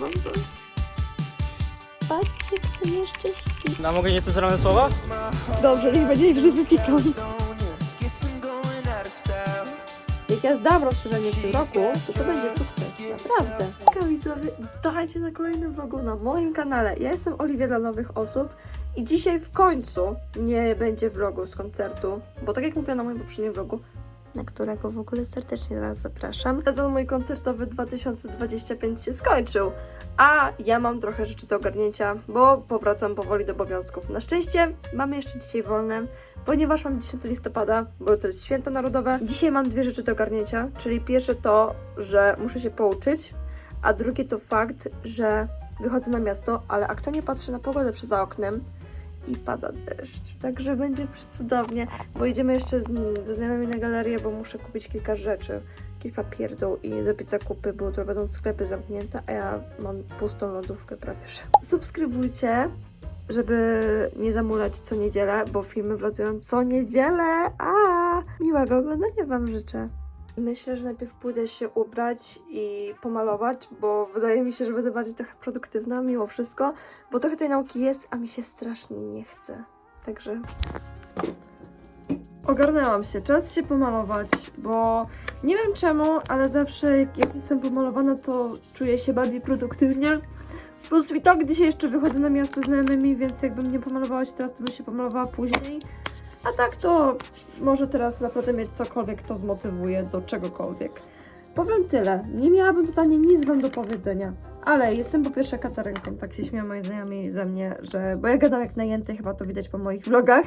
Mam to. Patrzcie, kto jeszcze śpi. No, mogę nieco zrobione słowa? Dobrze, niech będzie, że wypikam. Jak ja zdam rozszerzenie w tym roku, to to będzie sukces. Naprawdę. Taka widzowie, dajcie na kolejnym vlogu na moim kanale. Ja jestem Oliwia dla nowych osób i dzisiaj w końcu nie będzie vlogu z koncertu, bo tak jak mówiłam na moim poprzednim vlogu, na którego w ogóle serdecznie Was zapraszam. Sezon mój koncertowy 2025 się skończył, a ja mam trochę rzeczy do ogarnięcia, bo powracam powoli do obowiązków. Na szczęście mamy jeszcze dzisiaj wolne, ponieważ mam 10 listopada, bo to jest święto narodowe. Dzisiaj mam dwie rzeczy do ogarnięcia, czyli pierwsze to, że muszę się pouczyć, a drugie to fakt, że wychodzę na miasto, ale aktualnie patrzę na pogodę przez oknem i pada deszcz. Także będzie przecudownie, bo idziemy jeszcze z, ze znajomymi na galerię, bo muszę kupić kilka rzeczy, kilka pierdół i zrobić zakupy, bo jutro będą sklepy zamknięte, a ja mam pustą lodówkę prawie że. Subskrybujcie, żeby nie zamulać co niedzielę, bo filmy wlatują co niedzielę. A miłego oglądania Wam życzę. Myślę, że najpierw pójdę się ubrać i pomalować, bo wydaje mi się, że będę bardziej trochę produktywna mimo wszystko, bo trochę tej nauki jest, a mi się strasznie nie chce. Także ogarnęłam się. Czas się pomalować, bo nie wiem czemu, ale zawsze jak, jak jestem pomalowana, to czuję się bardziej produktywnie. Plus i tak dzisiaj jeszcze wychodzę na miasto z znajomymi, więc jakbym nie pomalowała się teraz, to bym się pomalowała później. A tak to może teraz naprawdę mieć cokolwiek, to zmotywuje do czegokolwiek. Powiem tyle. Nie miałabym totalnie nic wam do powiedzenia. Ale jestem po pierwsze katarynką, tak się śmieją moi znajomi ze mnie, że. Bo ja gadam jak najęty, chyba to widać po moich vlogach.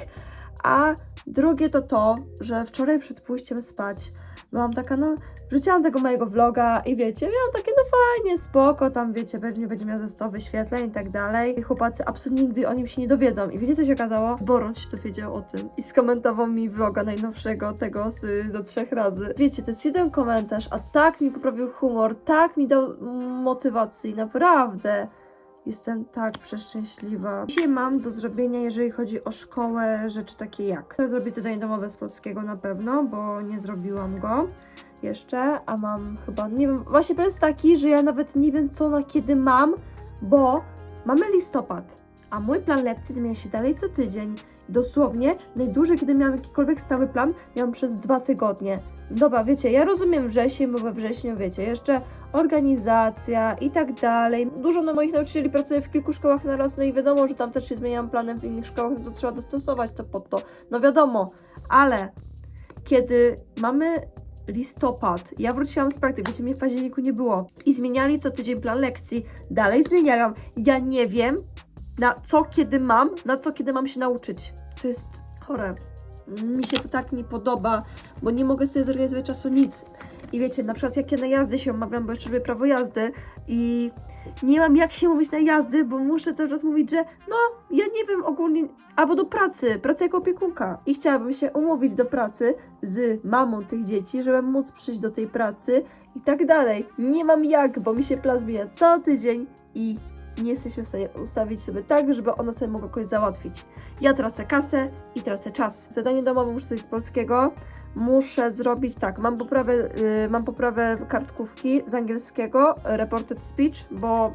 A drugie to to, że wczoraj przed pójściem spać byłam taka, no, wrzuciłam tego mojego vloga i wiecie, miałam takie, no fajnie, spoko, tam wiecie, pewnie będzie miał ze 100 wyświetleń i tak dalej. I chłopacy absolutnie nigdy o nim się nie dowiedzą. I wiecie, co się okazało? Boron się dowiedział o tym i skomentował mi vloga najnowszego, tego z, do trzech razy. Wiecie, to jest jeden komentarz, a tak mi poprawił humor, tak mi dał motywacji, naprawdę. Jestem tak przeszczęśliwa. Dzisiaj mam do zrobienia, jeżeli chodzi o szkołę, rzeczy takie jak. Zrobić zadanie domowe z polskiego na pewno, bo nie zrobiłam go jeszcze, a mam chyba, nie wiem, właśnie plan jest taki, że ja nawet nie wiem co na kiedy mam, bo mamy listopad, a mój plan lekcji zmienia się dalej co tydzień. Dosłownie, najdłużej, kiedy miałam jakikolwiek stały plan, miałam przez dwa tygodnie. Dobra, wiecie, ja rozumiem wrzesień, bo we wrześniu, wiecie, jeszcze organizacja i tak dalej. Dużo na moich nauczycieli pracuje w kilku szkołach na raz, no i wiadomo, że tam też się zmieniam planem w innych szkołach, no to trzeba dostosować to pod to. No wiadomo, ale kiedy mamy listopad, ja wróciłam z praktyk, wiecie, mnie w październiku nie było i zmieniali co tydzień plan lekcji, dalej zmieniają. Ja nie wiem, na co kiedy mam, na co kiedy mam się nauczyć. To jest chore. Mi się to tak nie podoba, bo nie mogę sobie zorganizować czasu nic. I wiecie, na przykład jak ja na jazdy się umawiam, bo jeszcze robię prawo jazdy i nie mam jak się mówić na jazdy, bo muszę cały czas mówić, że no, ja nie wiem ogólnie, albo do pracy, praca jako opiekunka. I chciałabym się umówić do pracy z mamą tych dzieci, żeby móc przyjść do tej pracy i tak dalej. Nie mam jak, bo mi się plan zmienia co tydzień i nie jesteśmy w stanie ustawić sobie tak, żeby ona sobie mogła kogoś załatwić. Ja tracę kasę i tracę czas. Zadanie domowe muszę zrobić z polskiego. Muszę zrobić tak, mam poprawę, y, mam poprawę kartkówki z angielskiego, reported speech, bo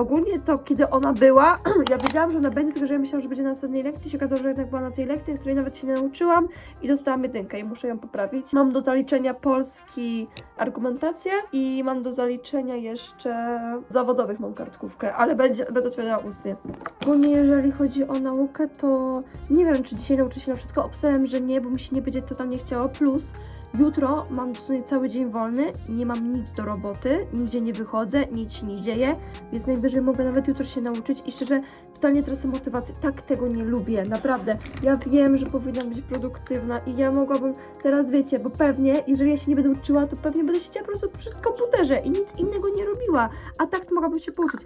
ogólnie to kiedy ona była, ja wiedziałam, że ona będzie, tylko że ja myślałam, że będzie na następnej lekcji, się okazało, że jednak była na tej lekcji, której nawet się nie nauczyłam i dostałam jedynkę i muszę ją poprawić. Mam do zaliczenia polski argumentację i mam do zaliczenia jeszcze zawodowych mam kartkówkę, ale będzie, będę odpowiadała ustnie. Ogólnie jeżeli chodzi o naukę, to nie wiem, czy dzisiaj nauczę się na wszystko. Obstałem, że nie, bo mi się nie będzie totalnie chciało. Plus, jutro mam cały dzień wolny, nie mam nic do roboty, nigdzie nie wychodzę, nic się nie dzieje, więc najwyżej mogę nawet jutro się nauczyć i szczerze, totalnie tracę motywację. Tak tego nie lubię, naprawdę. Ja wiem, że powinnam być produktywna i ja mogłabym teraz, wiecie, bo pewnie, jeżeli ja się nie będę uczyła, to pewnie będę siedziała po prostu przy komputerze i nic innego nie robiła, a tak to mogłabym się pouczyć.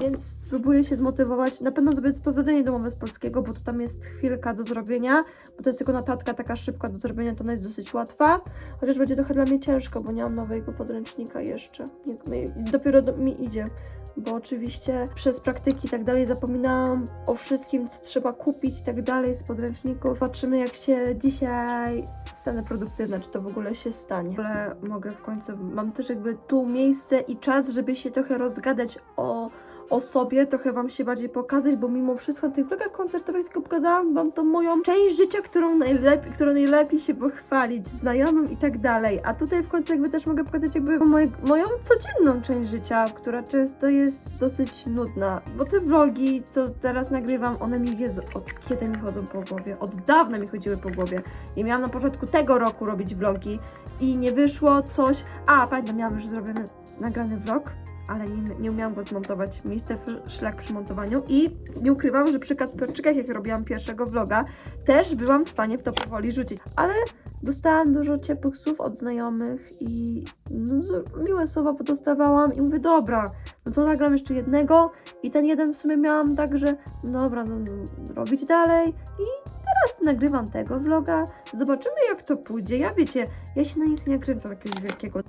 Więc spróbuję się zmotywować. Na pewno zrobię to zadanie domowe z polskiego, bo to tam jest chwilka do zrobienia, bo to jest tylko notatka taka szybka do zrobienia, to ona jest dosyć łatwa, chociaż będzie trochę dla mnie ciężko, bo nie mam nowego podręcznika jeszcze. No dopiero do, mi idzie bo oczywiście przez praktyki i tak dalej zapominałam o wszystkim, co trzeba kupić i tak dalej z podręczników. Patrzymy, jak się dzisiaj stanę produktywna, czy to w ogóle się stanie. Ogóle mogę w końcu, mam też jakby tu miejsce i czas, żeby się trochę rozgadać o, o sobie, trochę Wam się bardziej pokazać, bo mimo wszystko na tych vlogach koncertowych tylko pokazałam Wam tą moją część życia, którą najlepiej, którą najlepiej się pochwalić, znajomym i tak dalej. A tutaj w końcu jakby też mogę pokazać jakby moje, moją codzienną część życia, która często jest dosyć nudna, bo te vlogi, co teraz nagrywam, one mi wiedzą, od kiedy mi chodzą po głowie, od dawna mi chodziły po głowie. I miałam na początku tego roku robić vlogi i nie wyszło coś, a pamiętam, miałam już zrobiony, nagrany vlog, ale nie, nie umiałam go zmontować. Miejsce szlak przy montowaniu i nie ukrywam, że przy Kacperczykach, jak robiłam pierwszego vloga, też byłam w stanie to powoli rzucić. Ale dostałam dużo ciepłych słów od znajomych i no, miłe słowa podostawałam i mówię, dobra, no to nagram jeszcze jednego i ten jeden w sumie miałam tak, że dobra, no robić dalej i teraz nagrywam tego vloga, zobaczymy jak to pójdzie. Ja wiecie, ja się na nic nie kręcę jakiegoś wielkiego.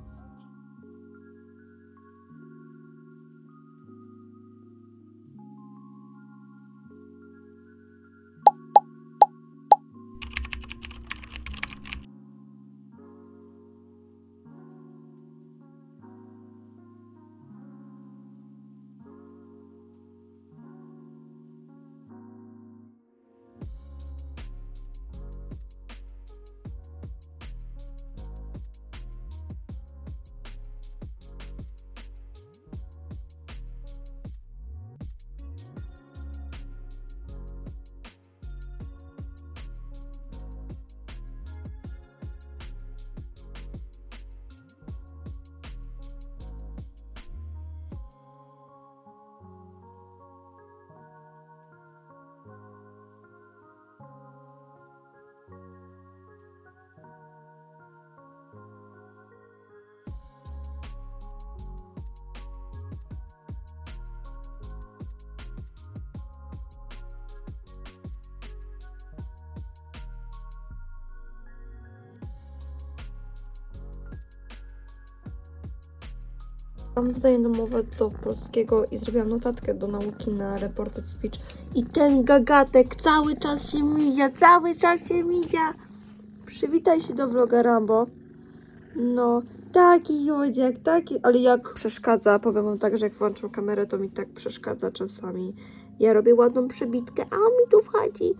Mam zadanie domowe do polskiego i zrobiłam notatkę do nauki na reported speech. I ten gagatek cały czas się mija, cały czas się mija. Przywitaj się do vloga Rambo. No, taki jodziak, taki, ale jak przeszkadza, powiem wam tak, że jak włączam kamerę, to mi tak przeszkadza czasami. Ja robię ładną przebitkę, a on mi tu wchodzi.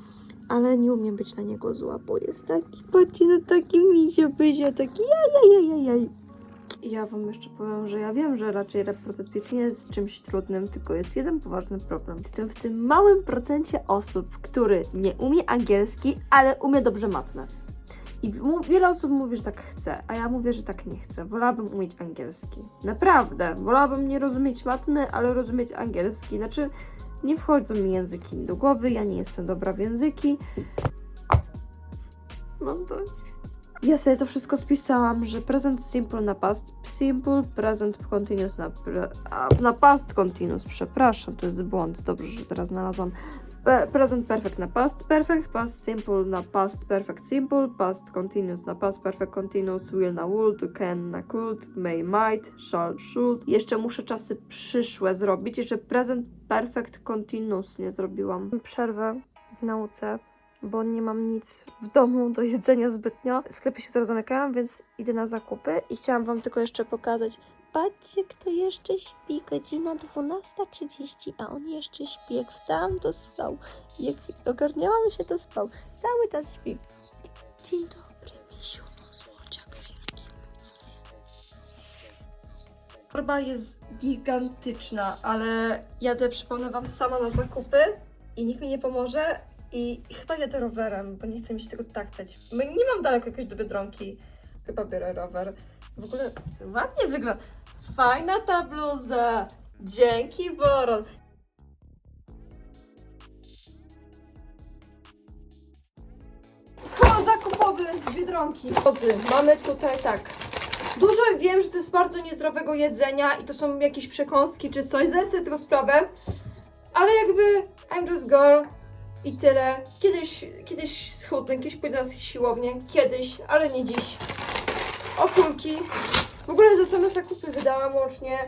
Ale nie umiem być na niego zła, bo jest taki, patrzcie, no taki misio, pysio, taki jajajajajaj. Ja wam jeszcze powiem, że ja wiem, że raczej speech nie jest czymś trudnym, tylko jest jeden poważny problem. Jestem w tym małym procencie osób, który nie umie angielski, ale umie dobrze matmę. I wiele osób mówi, że tak chce, a ja mówię, że tak nie chcę. Wolałabym umieć angielski. Naprawdę. Wolałabym nie rozumieć matmy, ale rozumieć angielski. Znaczy, nie wchodzą mi języki do głowy, ja nie jestem dobra w języki. Mam dość. Ja sobie to wszystko spisałam, że present simple na past simple, present continuous na, na past continuous, przepraszam, to jest błąd, dobrze, że teraz znalazłam. Present perfect na past perfect, past simple na past perfect simple, past continuous na past perfect continuous, will na would, can na could, may might, shall should. Jeszcze muszę czasy przyszłe zrobić, jeszcze present perfect continuous nie zrobiłam. Przerwę w nauce bo nie mam nic w domu do jedzenia zbytnio. Sklepy się zaraz zamykają, więc idę na zakupy i chciałam Wam tylko jeszcze pokazać. Patrzcie, kto jeszcze śpi. Godzina 12.30, a on jeszcze śpi. Jak wstałam, to spał. Jak ogarniałam się, to spał. Cały czas śpi. Dzień dobry, misiu, no no? Torba jest gigantyczna, ale jadę, przypomnę Wam, sama na zakupy i nikt mi nie pomoże. I chyba jadę rowerem, bo nie chcę mi się tego taktać. My- Nie mam daleko jakoś do Biedronki. Chyba biorę rower. W ogóle ładnie wygląda. Fajna ta bluza. Dzięki, Boros. Koło zakupowy z Biedronki. Drodzy, mamy tutaj tak. Dużo wiem, że to jest bardzo niezdrowego jedzenia i to są jakieś przekąski czy coś, zdaję sobie z tego sprawę, ale jakby I'm just girl i tyle. Kiedyś, kiedyś schudnę, kiedyś pójdę na siłownię, kiedyś, ale nie dziś. Okulki. W ogóle za same zakupy wydałam łącznie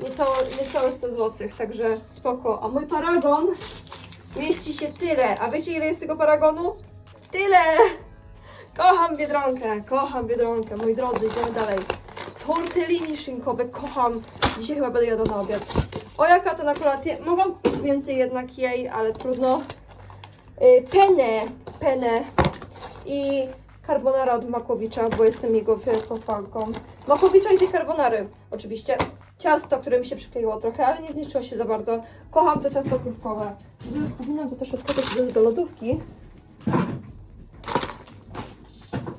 niecałe, niecałe 100 zł, także spoko. A mój paragon mieści się tyle. A wiecie ile jest tego paragonu? Tyle! Kocham Biedronkę, kocham Biedronkę, moi drodzy, idziemy dalej. Tortellini szynkowe, kocham. Dzisiaj chyba będę jadła na obiad. O jaka to na kolację? Mogłam więcej jednak jej, ale trudno. Yy, penne, penne i carbonara od Makowicza, bo jestem jego wielką fanką. Makowicza i tej carbonary, oczywiście. Ciasto, które mi się przykleiło trochę, ale nie zniszczyło się za bardzo. Kocham to ciasto krówkowe. Powinnam to też odkładać do lodówki.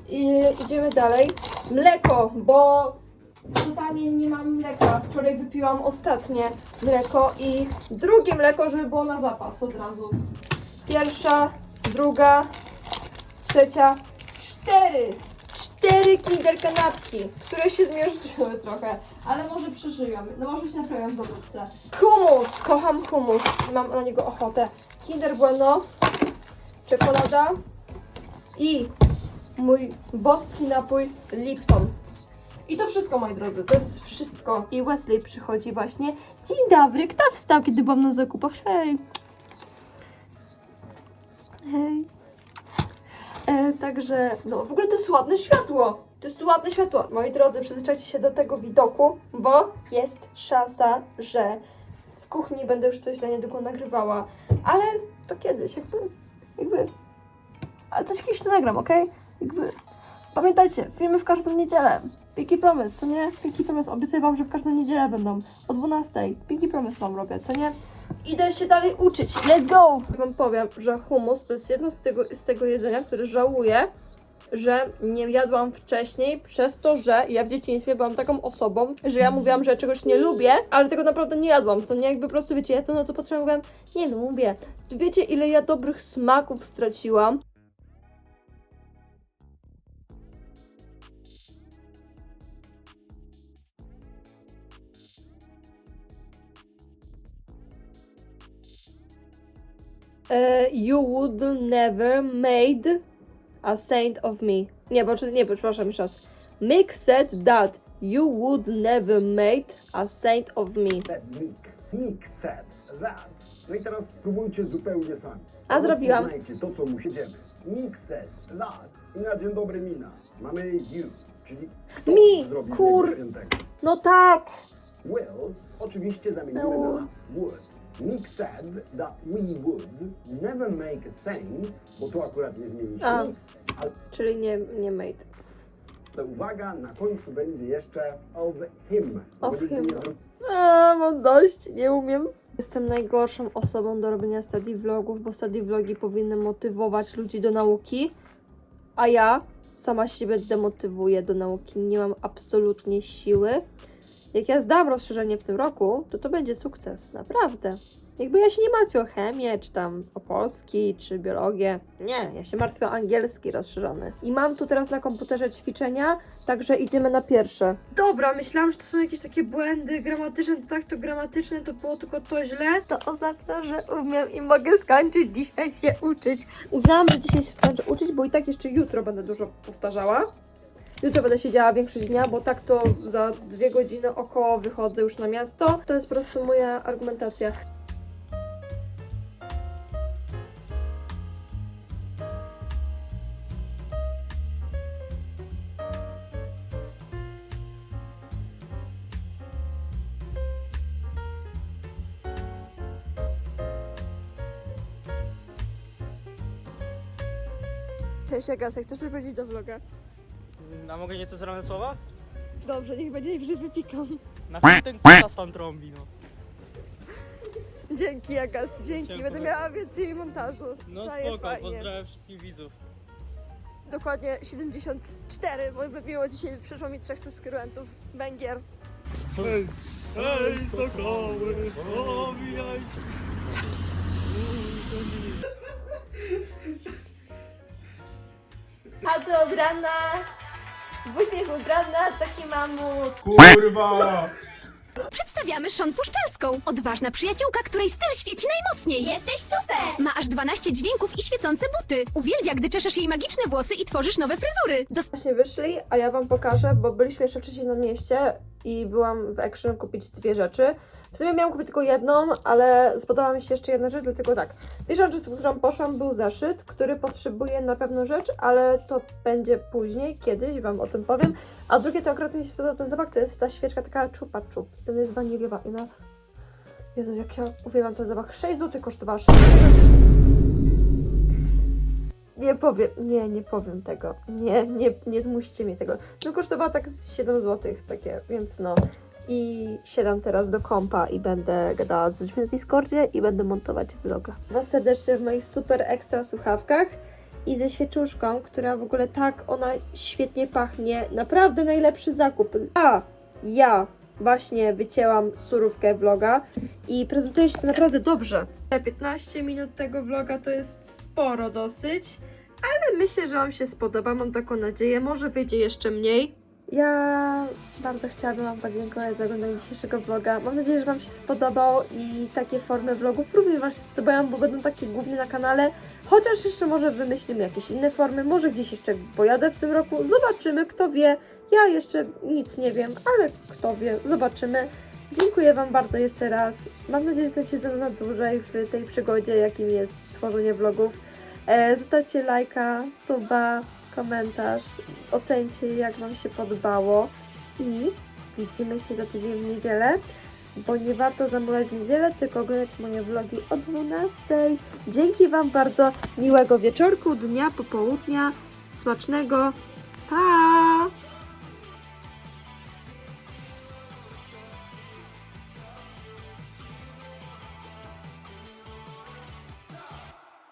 I idziemy dalej. Mleko, bo totalnie nie mam mleka. Wczoraj wypiłam ostatnie mleko i drugie mleko, żeby było na zapas od razu. Pierwsza, druga, trzecia, cztery. Cztery kinder kanapki, które się zmierzyły trochę, ale może przeżyją. No może się naprawiam w lodówce. Humus, kocham humus. Mam na niego ochotę. Kinder Bueno, czekolada i mój boski napój Lipton. I to wszystko, moi drodzy, to jest wszystko. I Wesley przychodzi właśnie. Dzień dobry, kto wstał, kiedy byłam na zakupach? Hej. Hej. E, także, no w ogóle to jest ładne światło. To jest ładne światło. Moi drodzy, przyzwyczajcie się do tego widoku, bo jest szansa, że w kuchni będę już coś za niedługo nagrywała. Ale to kiedyś, jakby, jakby... Ale coś kiedyś tu nagram, okej? Jakby... Pamiętajcie, filmy w każdą niedzielę. Pinky Promise, co nie? Pinky Promise, obiecuję wam, że w każdą niedzielę będą. O 12. Pinky Promise wam robię, co nie? Idę się dalej uczyć. Let's go! Wam powiem, że hummus to jest jedno z tego, z tego jedzenia, które żałuję, że nie jadłam wcześniej, przez to, że ja w dzieciństwie byłam taką osobą, że ja mówiłam, że czegoś nie lubię, ale tego naprawdę nie jadłam. Co nie, jakby po prostu wiecie, ja to na to patrzyłam, mówiłam, nie no mówię, wiecie ile ja dobrych smaków straciłam? Uh, you would never made a saint of me. Nie, bo nie, przepraszam, jeszcze raz. Mick said that you would never made a saint of me. said Nick. Nick said that. No i teraz spróbujcie zupełnie sami. A, zrobiłam. To, co musicie. Nick said that. I na dzień dobry mina. Mamy you, czyli kto Mi, zrobi kur- tego świętego. No tak! Will oczywiście zamienimy No. na would. Nick said that we would never make a saint, bo tu akurat nie zmieniliśmy A. nic, ale Czyli nie, nie made. uwaga, na końcu będzie jeszcze of him. bo Of nigdy him. nie A, mam dość, nie umiem. Jestem najgorszą osobą do robienia study vlogów, bo study vlogi powinny motywować ludzi do nauki, a ja sama siebie demotywuję do nauki. Nie mam absolutnie siły. Jak ja zdam rozszerzenie w tym roku, to to będzie sukces, naprawdę. Jakby ja się nie martwię o chemię, czy tam o polski, czy biologię. Nie, ja się martwię o angielski rozszerzony. I mam tu teraz na komputerze ćwiczenia, także idziemy na pierwsze. Dobra, myślałam, że to są jakieś takie błędy gramatyczne, to tak to gramatyczne, to było tylko to źle. To oznacza, że umiem i mogę skończyć dzisiaj się uczyć. Uznałam, że dzisiaj się skończę uczyć, bo i tak jeszcze jutro będę dużo powtarzała. Jutro będę siedziała większość dnia, bo tak to za dwie godziny około wychodzę już na miasto. To jest po prostu moja argumentacja. Cześć Agasek, chcesz coś powiedzieć do vloga? A mogę nieco zrobione słowa? Dobrze, niech będzie, że wypikam. Na chuj ten k***a tam trąbi, no. Dzięki Agas, dzięki. Będę miała więcej montażu. No Zaje spoko, fajnie. pozdrawiam wszystkich widzów. Dokładnie 74, bo wybiło dzisiaj, przyszło mi trzech subskrybentów. Węgier. Hej, hej sokoły, owijajcie. A co od rana? W uśmiech ubrana, taki mamut. Kurwa! Przedstawiamy Szon Puszczalską, odważna przyjaciółka, której styl świeci najmocniej. Jesteś super! Ma aż 12 dźwięków i świecące buty. Uwielbia, gdy czeszesz jej magiczne włosy i tworzysz nowe fryzury. Dost- Właśnie wyszli, a ja wam pokażę, bo byliśmy jeszcze wcześniej na mieście i byłam w Action kupić dwie rzeczy. W sumie miałam kupić tylko jedną, ale spodobała mi się jeszcze jedna rzecz, dlatego tak. Pierwszą rzecz, którą poszłam, był zeszyt, który potrzebuje na pewno rzecz, ale to będzie później, kiedyś wam o tym powiem. A drugie to akurat mi się spodobał ten zapach, to jest ta świeczka taka czupa czup. To jest waniliowa i ona... Jezu, jak ja uwielbiam ten zapach. 6 zł kosztowała 6 nie powiem, nie, nie powiem tego. Nie, nie, nie zmuście mnie tego. No kosztowała tak z 7 zł takie, więc no. I siadam teraz do kompa i będę gadała z ludźmi na Discordzie i będę montować vloga. Was serdecznie w moich super ekstra słuchawkach i ze świeczuszką, która w ogóle tak, ona świetnie pachnie. Naprawdę najlepszy zakup. A, ja właśnie wycięłam surówkę vloga i prezentuje się to naprawdę dobrze. 15 minut tego vloga to jest sporo dosyć. Ale myślę, że Wam się spodoba, mam taką nadzieję. Może wyjdzie jeszcze mniej. Ja bardzo chciałabym Wam podziękować za oglądanie dzisiejszego vloga. Mam nadzieję, że Wam się spodobał i takie formy vlogów również Wam się spodobają, bo będą takie głównie na kanale. Chociaż jeszcze może wymyślimy jakieś inne formy, może gdzieś jeszcze pojadę w tym roku. Zobaczymy, kto wie. Ja jeszcze nic nie wiem, ale kto wie, zobaczymy. Dziękuję Wam bardzo jeszcze raz. Mam nadzieję, że będziecie ze mną na dłużej w tej przygodzie, jakim jest tworzenie vlogów. E, zostawcie lajka, suba, komentarz, ocencie jak Wam się podobało i widzimy się za tydzień w niedzielę, bo nie warto zamawiać w niedzielę, tylko oglądać moje vlogi o 12. Dzięki Wam bardzo, miłego wieczorku, dnia, popołudnia, smacznego, pa!